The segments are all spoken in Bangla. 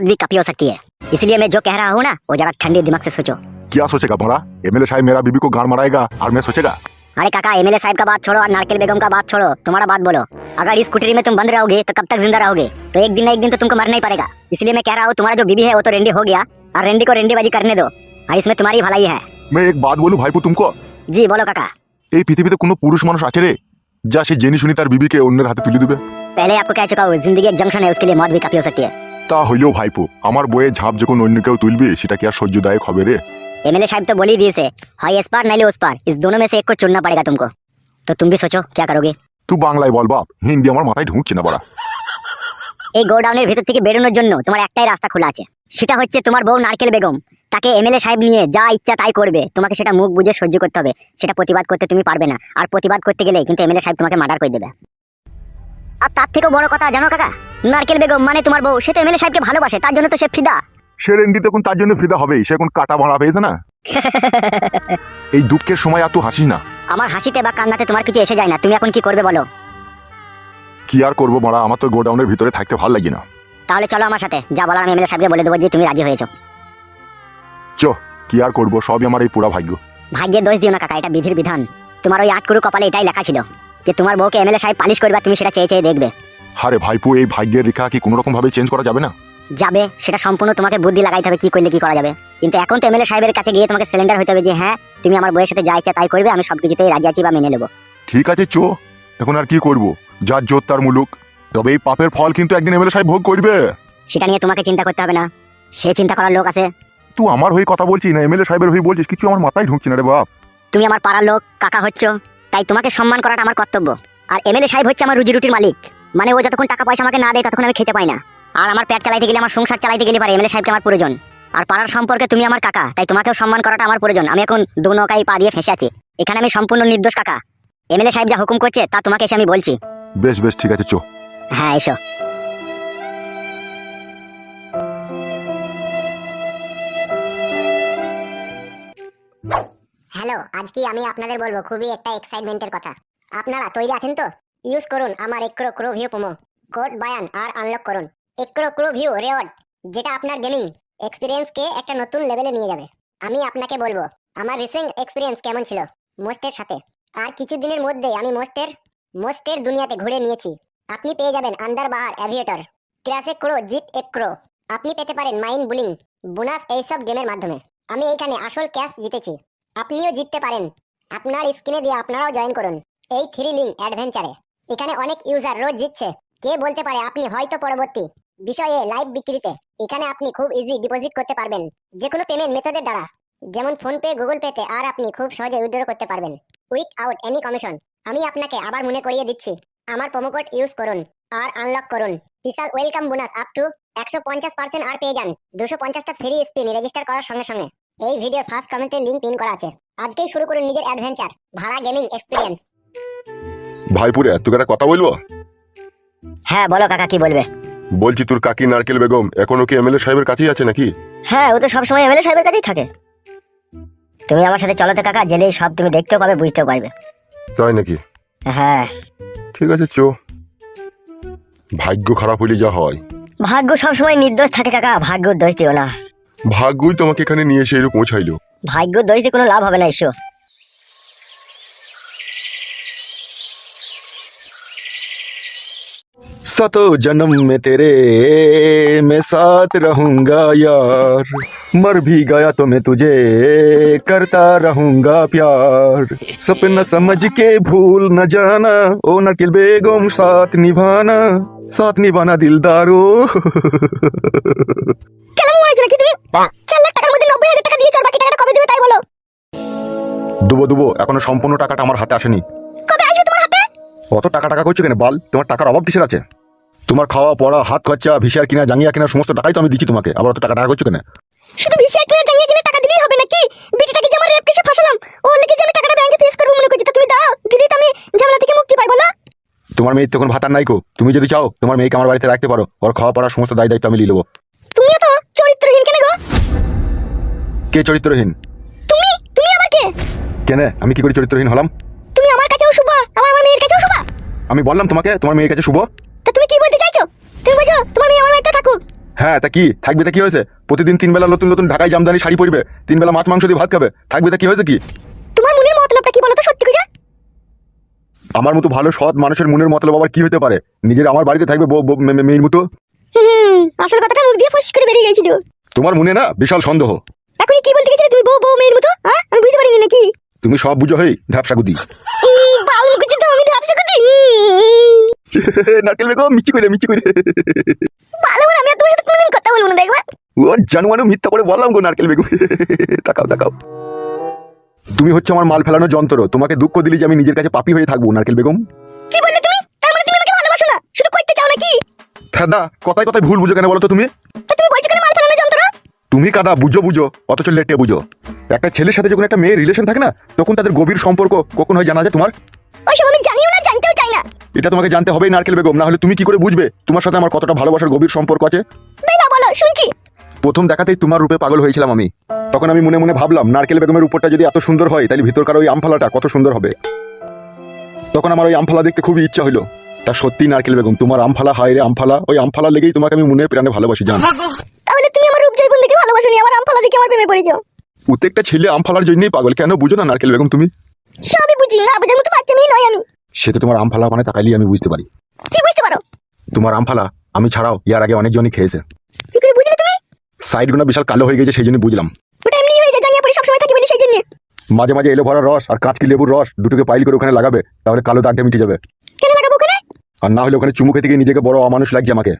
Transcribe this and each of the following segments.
मौत भी कभी हो सकती है इसलिए मैं जो कह रहा हूँ ना वो जरा ठंडे दिमाग से सोचो क्या सोचेगा भोंगड़ा एमएलए साहब मेरा बीबी को गाड़ माराएगा और मैं सोचेगा अरे काका एमएलए साहब का बात छोड़ो और नारकेल बेगम का बात छोड़ो तुम्हारा बात बोलो अगर इस कुटरी में तुम बंद रहोगे तो कब तक जिंदा रहोगे तो एक दिन ना एक दिन तो तुमको मरना ही पड़ेगा इसलिए मैं कह रहा हूँ तुम्हारा जो बीबी है वो तो रेंडी हो गया और रेंडी को रेंडीबाजी करने दो और इसमें तुम्हारी भलाई है मैं एक बात বলু ভাইপো তুমকো जी बोलो काका এই পৃথিবীতে কোনো পুরুষ মানুষ আছে রে যা সে জেনে শুনি তার বিবিকে অন্যের হাতে তুলে দিবে पहले आपको कह चुका हूँ जिंदगी एक जंक्शन है उसके लिए मौत भी काफी हो सकती है তা হইলেও ভাইপো আমার বইয়ে ঝাঁপ যখন অন্য কেউ তুলবে সেটা কি আর সহ্যদায়ক হবে রে एमएलए साहब तो बोल ही दिए थे हाई इस पार नहीं उस पार इस दोनों में से एक को चुनना पड़ेगा तुमको तो तुम भी सोचो क्या करोगे তুই বাংলায় বল বাপ হিন্দি আমার মাথায় ঢুকছে না বড়া এই গোডাউনের ভিতর থেকে বেরোনোর জন্য তোমার একটাই রাস্তা খোলা আছে সেটা হচ্ছে তোমার বউ নারকেল বেগম তাকে এমএলএ সাহেব নিয়ে যা ইচ্ছা তাই করবে তোমাকে সেটা মুখ বুঝে সহ্য করতে হবে সেটা প্রতিবাদ করতে তুমি পারবে না আর প্রতিবাদ করতে গেলে কিন্তু এমএলএ সাহেব তোমাকে মার্ডার করে দেবে আর তার থেকেও বড় কথা জানো কাকা নারকেল বেগম মানে তোমার বউ সে তো এমএলএ সাহেবকে ভালোবাসে তার জন্য তো সে ফিদা। সে রেন্ডি তখন তার জন্য ফিদা হবেই সে এখন কাটা ভাড়া পেয়েছে না? এই দুঃখের সময় আর তুই হাসিস না। আমার হাসিতে বা কান্নাতে তোমার কিছু এসে যায় না তুমি এখন কি করবে বলো? কি আর করব মারা আমার তো গোডাউনের ভিতরে থাকতে ভালো লাগে না। তাহলে চলো আমার সাথে যা বলার আমি এমএলএ সাহেবকে বলে দেবো যে তুমি রাজি হয়েছো। চ কি আর করব সবই আমার এই পুরা ভাগ্য। ভাগ্যের দোষ দিও না কাকা এটা বিধির বিধান। তোমার ওই আট কুরু কপালে এটাই লেখা ছিল যে তোমার বউকে এমএলএ সাহেব পালিশ করবে তুমি সেটা চেয়ে চেয়ে দেখবে। আরে ভাইপু এই ভাগ্যের রেখা কি কোনো রকম ভাবে চেঞ্জ করা যাবে না? যাবে সেটা সম্পূর্ণ তোমাকে বুদ্ধি লাগাইতে হবে কি করলে কি করা যাবে। কিন্তু এখন তো এমএলএ সাহেবের কাছে গিয়ে তোমাকে সিলিন্ডার হতে হবে যে হ্যাঁ তুমি আমার বউয়ের সাথে যা ইচ্ছা তাই করবে আমি সবকিছুতেই রাজি আছি বা মেনে নেব। ঠিক আছে চো। এখন আর কি করব? যার জোর তার মুলুক। তবে এই পাপের ফল কিন্তু একদিন এমএলএ সাহেব ভোগ করবে। সেটা নিয়ে তোমাকে চিন্তা করতে হবে না। সে চিন্তা করার লোক আছে। তুই আমার হয়ে কথা বলছিস না? এমএলএ সাহেবের হয়ে বলছিস কিছু আমার মাথায় ঢুকছে না রে বাপ। তুমি আমার পাড়ার লোক কাকা হচ্ছ তাই তোমাকে সম্মান করাটা আমার কর্তব্য। আর এমএলএ সাহেব হচ্ছে আমার রুজি রুটির মালিক। মানে ও যতক্ষণ টাকা পয়সা আমাকে না দেয় ততক্ষণ আমি খেতে পাই না। আর আমার পেট চালাইতে গেলে আমার সংসার চালাইতে গেলে পারে এমএলএ সাহেবকে আমার প্রয়োজন। আর পাড়ার সম্পর্কে তুমি আমার কাকা তাই তোমাকেও সম্মান করাটা আমার প্রয়োজন। আমি এখন দু নৌকায় পা দিয়ে ফেসে আছি। এখানে আমি সম্পূর্ণ নির্দোষ কাকা। এমএলএ সাহেব যা হুকুম করছে তা তোমাকে এসে আমি বলছি। বেশ বেশ ঠিক আছে চো। হ্যাঁ এসো। হ্যালো আজকে আমি আপনাদের বলব খুবই একটা এক্সাইটমেন্টের কথা। আপনারা তৈরি আছেন তো? ইউজ করুন আমার এক্রো ক্রো ভিউ প্রোমো। কোড বায়ান আর আনলক করুন। এক্রো ক্রো ভিউ রেওয়ার্ড, যেটা আপনার গেমিং এক্সপিরিয়েন্সকে একটা নতুন লেভেলে নিয়ে যাবে। আমি আপনাকে বলব, আমার রিসেন্ট এক্সপিরিয়েন্স কেমন ছিল? মোস্টের সাথে। আর কিছু দিনের মধ্যে আমি মোস্টের মোস্টের দুনিয়াতে ঘুরে নিয়েছি। আপনি পেয়ে যাবেন আন্ডার বাহার অ্যাভিয়েটর ক্রাসে ক্রো, জিত এক্রো আপনি পেতে পারেন মাইন্ড বুলিং, বোনাস এইসব গেমের মাধ্যমে। আমি এইখানে আসল ক্যাশ জিতেছি। আপনিও জিততে পারেন। আপনার স্ক্রিনে দিয়ে আপনারাও জয়েন করুন এই থ্রিলিং অ্যাডভেঞ্চারে। এখানে অনেক ইউজার রোজ জিতছে। কে বলতে পারে আপনি হয়তো পরবর্তী বিষয়ে লাইভ বিক্রিতে। এখানে আপনি খুব ইজি ডিপোজিট করতে পারবেন। যে কোনো পেমেন্ট মেথডের দ্বারা। যেমন ফোনপে গুগল পেতে আর আপনি খুব সহজে উইথড্র করতে পারবেন। উইথ আউট এনি কমিশন আমি আপনাকে আবার মনে করিয়ে দিচ্ছি। আমার প্রোমো কোড ইউজ করুন। আর আনলক করুন। বিশাল ওয়েলকাম বোনাস আপ টু একশো পঞ্চাশ পার্সেন্ট আর পেয়ে যান। দুশো পঞ্চাশটা ফ্রি স্পিন রেজিস্টার করার সঙ্গে সঙ্গে। এই ভিডিওর ফার্স্ট কমেন্টে লিঙ্ক পিন করা আছে। আজকেই শুরু করুন নিজের অ্যাডভেঞ্চার ভাড়া গেমিং এক্সপিরিয়েন্স ভাইপুরে তোকে একটা কথা বলব? হ্যাঁ বলো কাকা কি বলবে? বলছি তোর কাকি নারকেল বেগম এখনও কি এমএলএ সাহেবের কাছেই আছে নাকি? হ্যাঁ ও তো সবসময় এমএলএ সাহেবের কাছেই থাকে। তুমি আমার সাথে চলো তো কাকা জেলে সব তুমি দেখতেও পাবে বুঝতেও পারবে। তাই নাকি? হ্যাঁ। ঠিক আছে চো। ভাগ্য খারাপ হইলে যা হয়। ভাগ্য সবসময় নির্দোষ থাকে কাকা ভাগ্য দোষ দিও না। ভাগ্যই তোমাকে এখানে নিয়ে এসে এরকম পৌঁছাইলো ভাগ্য দোষ দিয়ে কোনো লাভ হবে না এসো। सतो जन्म में तेरे मैं साथ रहूंगा यार मर भी गया तो मैं तुझे करता रहूंगा प्यार सपना समझ के भूल न जाना ओ नकिल बेगम साथ निभाना साथ निभाना दिलदारो কেন মনে হয়েছিল কি তুমি চার লাখ টাকার মধ্যে নব্বই হাজার টাকা দিয়ে চল বাকি টাকাটা কবে দেবে তাই বলো দুবো দুবো এখনো সম্পূর্ণ টাকাটা আমার হাতে আসেনি কবে আসবে তোমার হাতে অত টাকা টাকা করছো কেন বাল তোমার টাকার অভাব কিসের আছে তোমার খাওয়া পড়া হাত খরচা ভিসার কিনা জাঙ্গিয়া কিনা সমস্ত টাকাই তো আমি দিচ্ছি তোমাকে। আবার অত টাকা টাকা করছ কেন? শুধু বেশি একটা জানিয়ে কিনে টাকা দিলেই হবে নাকি? বিটিটাকে যে আমার রেপ কেসে ফাঁসালাম। ও লেগে যে আমি টাকাটা ব্যাংকে ফেস করব মনে করছি তুমি দাও। দিলেই তো আমি ঝামেলা থেকে মুক্তি পাই বলো। তোমার মেয়ে তখন ভাতার নাইকো। তুমি যদি চাও তোমার মেয়েকে আমার বাড়িতে রাখতে পারো। ওর খাওয়া পড়ার সমস্ত দায় দায়িত্ব আমি নিয়ে নেব। তুমিও তো চরিত্রহীন কেন গো? কে চরিত্রহীন? তুমি? তুমি আমার কে? কেন? আমি কি করে চরিত্রহীন হলাম? তুমি আমার কাছেও শুভ আবার আমার মেয়ের কাছেও শুভ। আমি বললাম তোমাকে তোমার মেয়ের কাছে শুভ। তুমি কি বলতে চাইছো? তুমি বলছো তোমার মেয়ে আমার বাড়িতে থাকুক। হ্যাঁ তা কি? থাকবে তা কি হয়েছে? প্রতিদিন তিন বেলা নতুন নতুন ঢাকায় জামদানি শাড়ি পরবে তিন বেলা মাছ মাংস দিয়ে ভাত খাবে থাকবে তা কি হয়েছে কি? তোমার মনের মতলবটা কি বলো তো সত্যি করে? আমার মতো ভালো সৎ মানুষের মনের মতলব আবার কি হতে পারে? নিজের আমার বাড়িতে থাকবে মেয়ের মতো? আসল কথাটা মুখ দিয়ে ফস করে বেরিয়ে গেছিল তোমার মনে না বিশাল সন্দেহ? এখন কি বলতে গেছিলে তুমি বউ বউ মেয়ের মতো? হ্যাঁ আমি বুঝতে পারিনি নাকি? তুমি সব বুঝো হেই ঢাপসা গুদি বাল মুখে তো আমি ভাবছি কথা নারকেল বেগম মিচি করে মিচি করে ভালো করে আমি তোমার সাথে কোনোদিন কথা বলব না দেখবা? ও জানুয়ানো মিথ্যা করে বললাম গো নারকেল বেগম তাকাও তাকাও। তুমি হচ্ছে আমার মাল ফেলানো যন্ত্র। তোমাকে দুঃখ দিলে যে আমি নিজের কাছে পাপি হয়ে থাকব নারকেল বেগম। কি বললে তুমি? তার মানে তুমি আমাকে ভালোবাসো না? শুধু কইতে চাও নাকি? ফেদা কথায় কথায় ভুল বুঝো কেন বলো তো তুমি? তুমি বলছো কেন মাল ফেলানো যন্ত্র? তুমি কাদা বুঝো বুঝো অথচ লেটে বুঝো। একটা ছেলের সাথে যখন একটা মেয়ের রিলেশন থাকে না তখন তাদের গভীর সম্পর্ক কখন হয় জানা যায় তোমার? ওইসব আমি জানিও না জানতেও চাই না এটা তোমাকে জানতে হবেই নারকেল বেগম। না হলে তুমি কি করে বুঝবে তোমার সাথে আমার কতটা ভালোবাসার গভীর সম্পর্ক আছে? বেলা বলো শুনছি। প্রথম দেখাতেই তোমার রূপে পাগল হয়েছিলাম আমি। তখন আমি মনে মনে ভাবলাম নারকেল বেগমের উপরটা যদি এত সুন্দর হয় তাহলে ভিতরকার ওই আমফালাটা কত সুন্দর হবে। তখন আমার ওই আমফালা দেখতে খুবই ইচ্ছা হলো তা সত্যি নারকেল বেগম তোমার আমফালা হায় রে আমফালা ওই আমফালা লেগেই তোমাকে আমি মনে প্রাণে ভালোবাসি জান। তাহলে তুমি আমার রূপ জৈবন দেখে ভালোবাসো নি আমার আমফালা দেখে আমার প্রেমে পড়ে যাও। প্রত্যেকটা ছেলে আমফালার জন্যই পাগল কেন বুঝো না নারকেল বেগম তুমি? সবই বুঝি না বোঝার মতো বাচ্চা মেয়ে নয় আমি। সে তো তোমার আমফালা মানে তাকাইলেই আমি বুঝতে পারি। কি বুঝতে পারো? তোমার আমফালা আমি ছাড়াও ইয়ার আগে অনেকজনই খেয়েছে। কি করে বুঝলে তুমি? সাইডগুলো বিশাল কালো হয়ে গেছে সেই জন্য বুঝলাম। ওটা এমনি হয়ে যায় জানিয়ে পড়ে সবসময় থাকি বলি সেই জন্য মাঝে মাঝে এলো ভরা রস আর কাঁচকি লেবুর রস দুটোকে পাইল করে ওখানে লাগাবে তাহলে কালো দাগটা মিটে যাবে। কেন লাগাবো ওখানে? আর না হলে ওখানে চুমু খেতে গিয়ে নিজেকে বড় অমানুষ লাগছে আমাকে।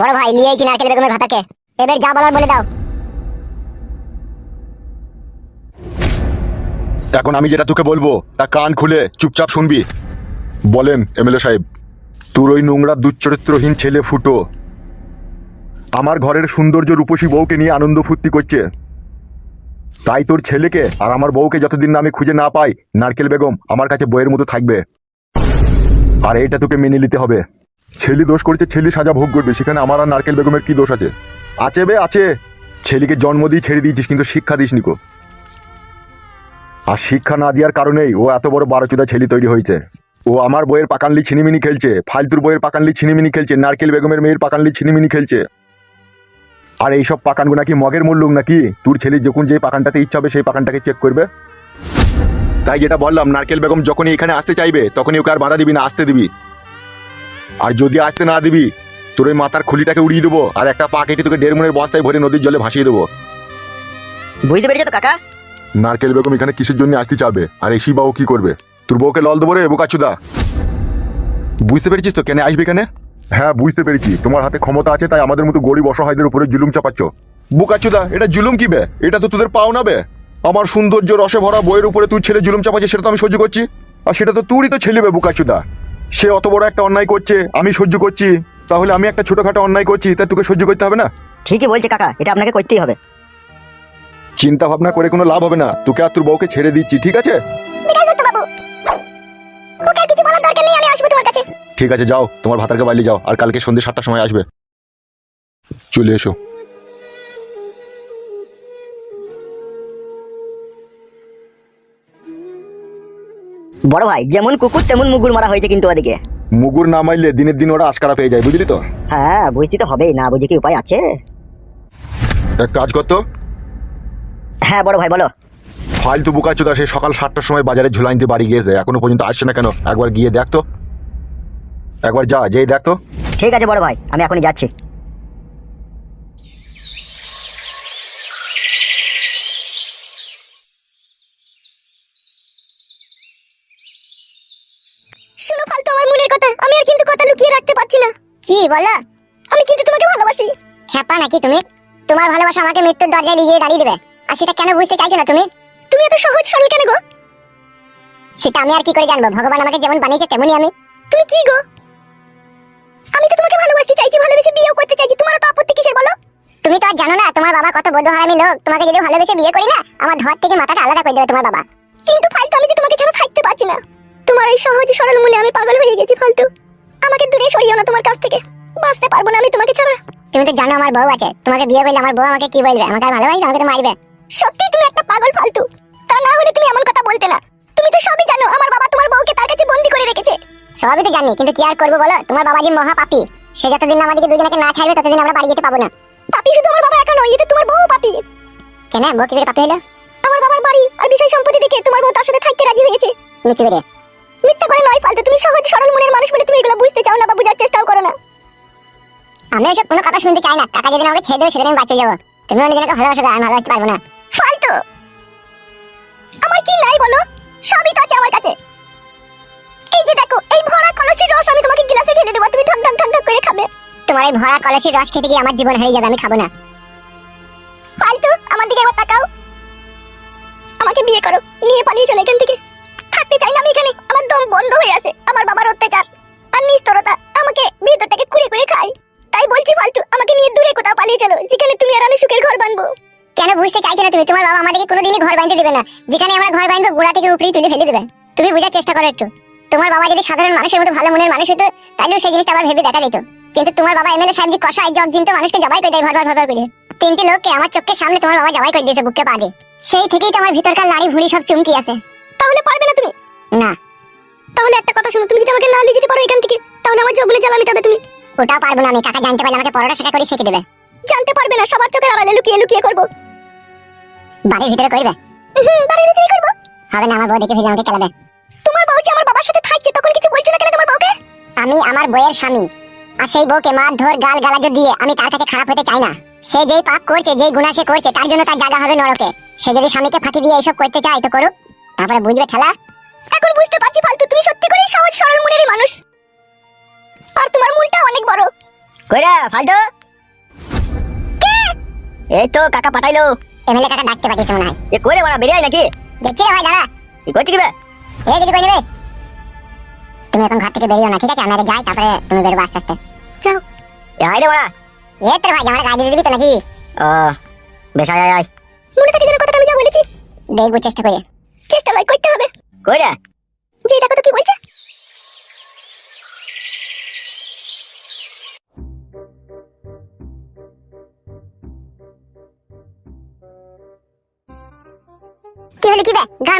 বড় ভাই নিয়ে নারকেল বেগমের ভাতাকে। এবার যা বলার বলে দাও। এখন আমি যেটা তোকে বলব, তা কান খুলে চুপচাপ শুনবি। বলেন, এমএলএ সাহেব, তোর ওই নোংরা দুশ্চরিত্রহীন ছেলে ফুটো, আমার ঘরের সৌন্দর্য রূপসী বউকে নিয়ে আনন্দ ফুর্তি করছে। তাই তোর ছেলেকে আর আমার বউকে যতদিন না আমি খুঁজে না পাই, নারকেল বেগম আমার কাছে বইয়ের মতো থাকবে। আর এটা তোকে মেনে নিতে হবে। ছেলে দোষ করেছে, ছেলে সাজা ভোগ করবে, সেখানে আমার আর নারকেল বেগমের কি দোষ আছে? আছে বে, আছে। ছেলেকে জন্ম দিয়ে ছেড়ে দিয়েছিস, কিন্তু শিক্ষা দিস নিকো আর শিক্ষা না দেওয়ার কারণেই ও এত বড় বারোচুদা ছেলে তৈরি হয়েছে। ও আমার বইয়ের পাকানলি ছিনিমিনি খেলছে, ফালতুর বইয়ের পাকানলি ছিনিমিনি খেলছে, নারকেল বেগমের মেয়ের পাকানলি ছিনিমিনি খেলছে। আর এইসব পাকানগুলো নাকি মগের মূল্যক নাকি? তোর ছেলে যখন যে পাকানটাতে ইচ্ছা হবে সেই পাকানটাকে চেক করবে। তাই যেটা বললাম, নারকেল বেগম যখনই এখানে আসতে চাইবে, তখনই ওকে আর বাধা দিবি না, আসতে দিবি। আর যদি আসতে না দিবি, তোর ওই মাথার খুলিটাকে উড়িয়ে দেবো, আর একটা পা কেটে তোকে দেড় মনের বস্তায় ভরে নদীর জলে ভাসিয়ে দেবো। বুঝতে পেরেছ তো, কাকা? নারকেল বেগম এখানে কিসের জন্য আসতে চাবে? আর এসি বাবু কি করবে? তোর বউকে লল দেবো রে বোকাচুদা বুঝতে পেরেছিস তো কেন আসবে কেন হ্যাঁ বুঝতে পেরেছি। তোমার হাতে ক্ষমতা আছে, তাই আমাদের মতো গরিব অসহায়দের উপরে জুলুম চাপাচ্ছ। বোকাচুদা এটা জুলুম কি বে? এটা তো তোদের পাও না বে। আমার সৌন্দর্য রসে ভরা বইয়ের উপরে তুই ছেলে জুলুম চাপাচ্ছে, সেটা তো আমি সহ্য করছি। আর সেটা তো তুরই তো ছেলে বে বোকাচুদা সে অত বড় একটা অন্যায় করছে, আমি সহ্য করছি। তাহলে আমি একটা ছোটখাটো অন্যায় করছি তা তোকে সহ্য করতে হবে না? ঠিকই বলছে কাকা, এটা আপনাকে করতেই হবে। চিন্তা ভাবনা করে কোনো লাভ হবে না। তোকে আর তোর বউকে ছেড়ে দিচ্ছি ঠিক আছে? বিকাশ দত্ত বাবু। ওকে আর কিছু বলার দরকার নেই আমি আসব তোমার কাছে। ঠিক আছে যাও। তোমার ভাতারকে বাইরে যাও আর কালকে সন্ধ্যে সাতটার সময় আসবে। চলে এসো। বড় ভাই যেমন কুকুর তেমন মুগুর মারা হয়েছে কিন্তু ওদিকে। মুগুর না মাইলে দিনের দিন ওরা আশকারা পেয়ে যায় বুঝলি তো? হ্যাঁ বুঝতে তো হবেই না বুঝে কি উপায় আছে? এক কাজ করতো হ্যাঁ বড় ভাই বলো। ফালতু বুকাচোদা সে সকাল সাতটার সময় বাজারে ঝুলাইতে বাড়ি গিয়েছে। এখনও পর্যন্ত আসছে না কেন? একবার গিয়ে দেখতো একবার যা যেই দেখতো ঠিক আছে বড় ভাই আমি এখনই যাচ্ছি। শোনো ফালতু আমার মনের কথা। আমি আর কিন্তু কথা লুকিয়ে রাখতে পারছি না। কি বলো? আমি কিন্তু তোমাকে ভালোবাসি। হ্যাপা নাকি তুমি? তোমার ভালোবাসা আমাকে মৃত্যুর দরজায় নিয়ে দাঁড়িয়ে দেবে। আর সেটা কেন বুঝতে চাইছো না তুমি? তুমি এত সহজ সরল কেন গো? সেটা আমি আর কি করে জানব? ভগবান আমাকে যেমন বানিয়েছে তেমনই আমি। তুমি কি গো? আমি তো তোমাকে ভালোবাসতে চাইছি, ভালোবেসে বিয়েও করতে চাইছি। তোমার তো আপত্তি কিসের বলো? তুমি তো আর জানো না, তোমার বাবা কত বড় হারামি লোক। তোমাকে যদি ভালোবেসে বিয়ে করি না, আমার ধর থেকে মাথাটা আলাদা করে দেবে তোমার বাবা। কিন্তু ফালতু, আমি যে তোমাকে ছাড়া থাকতে পারছি না। তোমার এই সহজ সরল মনে আমি পাগল হয়ে গেছি, ফালতু। আমাকে দূরে সরিও না তোমার কাছ থেকে। বাঁচতে পারব না আমি তোমাকে ছাড়া। তুমি তো জানো আমার বউ আছে। তোমাকে বিয়ে করলে আমার বউ আমাকে কি বলবে? আমাকে ভালোবাসবে? আমাকে মারবে। সত্যি তুমি একটা পাগল ফালতু। তা না হলে তুমি এমন কথা বলতে না। তুমি তো সবই জানো আমার বাবা তোমার বউকে তার কাছে বন্দি করে রেখেছে। সবই তো জানি কিন্তু কি আর করব বলো? তোমার বাবা যে মহা পাপি সে যতদিন আমাদেরকে দুজনকে না ছাড়বে ততদিন আমরা বাড়ি যেতে পাবো না। পাপি শুধু আমার বাবা একা নয় এটা তোমার বউ পাপি। কেন? বউ কি করে পাপি হলো? আমার বাবার বাড়ি আর বিষয় সম্পত্তি দেখে তোমার বউ তার সাথে থাকতে রাজি হয়েছে। মিথ্যে করে মিথ্যা করে নয় ফালতু তুমি সহজ সরল মনের মানুষ বলে তুমি এগুলো বুঝতে চাও না বা বোঝার চেষ্টাও করো না। আমি এসব কোনো কথা শুনতে চাই না। টাকা যেদিন আমাকে ছেড়ে দেবে সেদিন আমি বাঁচিয়ে যাব। তুমি অন্যজনকে ভালোবাসো আমি ভালোবাসতে পারব না। ফালতু। আমার কি নাই বলো? সবই তো আছে আমার কাছে। এই যে দেখো, এই ভরা কলসির রস আমি তোমাকে গ্লাসে ঢেলে দেবো তুমি ঢক ঢক ঢক ঠক করে খাবে। তোমার এই ভরা কলসির রস খেতে গিয়ে আমার জীবন হারিয়ে যাবে, আমি খাব না। বাঁধতে দেবে না। যেখানে আমরা ঘর বাঁধবো গোড়া থেকে উপরেই তুলে ফেলে দেবে। তুমি বোঝার চেষ্টা করো একটু। তোমার বাবা যদি সাধারণ মানুষের মতো ভালো মনের মানুষ হতো তাহলেও সেই জিনিসটা আবার ভেবে দেখা যেত। কিন্তু তোমার বাবা এমএলএ সাহেব জি কষায় জগ জিনতে মানুষকে জবাই করে দেয় ভর ভর করে। তিনটি লোককে আমার চোখের সামনে তোমার বাবা জবাই করে দিয়েছে বুককে পা দিয়ে। সেই থেকেই তো আমার ভিতরকার নারী ভুঁড়ি সব চুমকি আছে। তাহলে পারবে না তুমি? না। তাহলে একটা কথা শুনো তুমি যদি আমাকে না নিয়ে যেতে পারো এখান থেকে তাহলে আমার জবনে জ্বালা মিটাবে তুমি। ওটাও পারব না আমি কাকা জানতে পারলে আমাকে পরোটা শেখা করে শিখে দেবে। জানতে পারবে না সবার চোখের আড়ালে লুকিয়ে লুকিয়ে করব। বাড়ির ভিতরে করবে? বাড়ির ভিতরে করব। হবে না আমার বউ দেখে ফেলে আমাকে কেলাবে তোমার বউ যে আমার বাবার সাথে থাকছে তখন কিছু বলছো না কেন তোমার বউকে? আমি আমার বউয়ের স্বামী। আর সেই বউকে মার ধর গাল গালাজ দিয়ে আমি তার কাছে খারাপ হতে চাই না। সে যেই পাপ করছে যেই গুণা সে করছে তার জন্য তার জায়গা হবে নরকে। সে যদি স্বামীকে ফাঁকি দিয়ে এইসব করতে চায় তো করুক। তারপরে বুঝবে খেলা? এখন বুঝতে পারছি ফালতু তুমি সত্যি করে সহজ সরল মনেরই মানুষ। আর তোমার মনটা অনেক বড়। কইরা ফালতু? এই তো কাকা পাঠাইলো। এমএলএ কাকা ডাকতে পাঠিয়েছে মনে হয় এ কইরে বড়া বেরিয়ে আয় নাকি দেখছি রে ভাই দাঁড়া কি করছি কি বে এই কিছু করে নেবে তুমি এখন ঘর থেকে বেরিও না ঠিক আছে আমরা যাই তারপরে তুমি বেরোবো আস্তে আস্তে যাও এ আয় রে বড়া এই তোর ভাই আমার গাড়ি দিয়ে দিবি তো নাকি ও বেশ আয় আয় আয় মনে থাকে যেন কথাটা আমি যা বলেছি দেখব চেষ্টা করে চেষ্টা লয় করতে হবে কইরা যে দেখো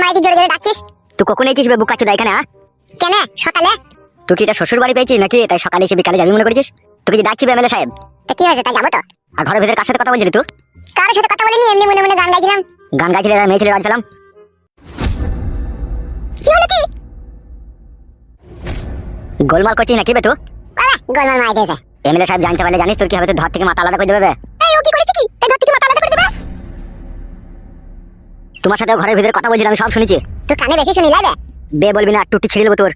মাইতে জোরে জোরে ডাকছিস? তুই কখন এসেছিস বে বুকা চোদা এখানে হ্যাঁ? কেন? সকালে? তুই কি এটা শ্বশুর বাড়ি পেয়েছিস নাকি? তাই সকালে এসে বিকালে যাবি মনে করেছিস তোকে যে ডাকছি এমএলএ সাহেব? তো কি হয়েছে? তা যাব তো। আর ঘরের ভিতরে কার সাথে কথা বলছিলি তুই? কারোর সাথে কথা বলিনি এমনি মনে মনে গান গাইছিলাম। গান গাইছিলি মেয়ে ছেলে রাজ পেলাম। কি হলো কি? গোলমাল করছিস নাকি বে তুই? বাবা গোলমাল মাই দিয়েছে এমএলএ সাহেব জানতে পারলে জানিস তোর কি হবে তোর ধর থেকে মাথা আলাদা করে দেবে এই ও কি করেছে কি? তোমার সাথে ঘরের ভিতরে কথা বলছিলাম আমি সব শুনেছি। তুই কানে বেশি শুনি লাগে বে। বলবি না টুটি ছিঁড়ে দেবো তোর।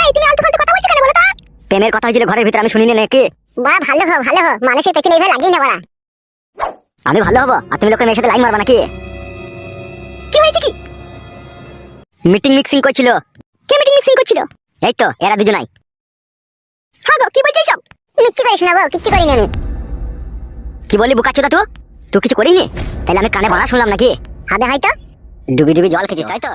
এই তুমি আলতু কথা বলছো কেন বলো তো? প্রেমের কথা হয়েছিল ঘরের ভিতরে আমি শুনিনি নাকি? বাবা ভালো হো ভালো হো মানুষের পেছনে এইভাবে লাগিয়ে না বাড়া আমি ভালো হব আর তুমি লোকের মেয়ের সাথে লাইন মারবা নাকি? কি হয়েছে কি? মিটিং মিক্সিং করছিল। কে মিটিং মিক্সিং করছিল? এই তো এরা দুজনাই। হ্যাঁ গো কি বলছিস সব মিচ্ছি করে শোনাবো কিচ্ছু করিনি আমি। কি বলি বুকাচ্ছুদা তুই তুই কিছু করিনি? তাহলে আমি কানে ভাড়া শুনলাম নাকি? হাতে হয়তো ডুবি ডুবি জল খেয়েছিস তাই তো?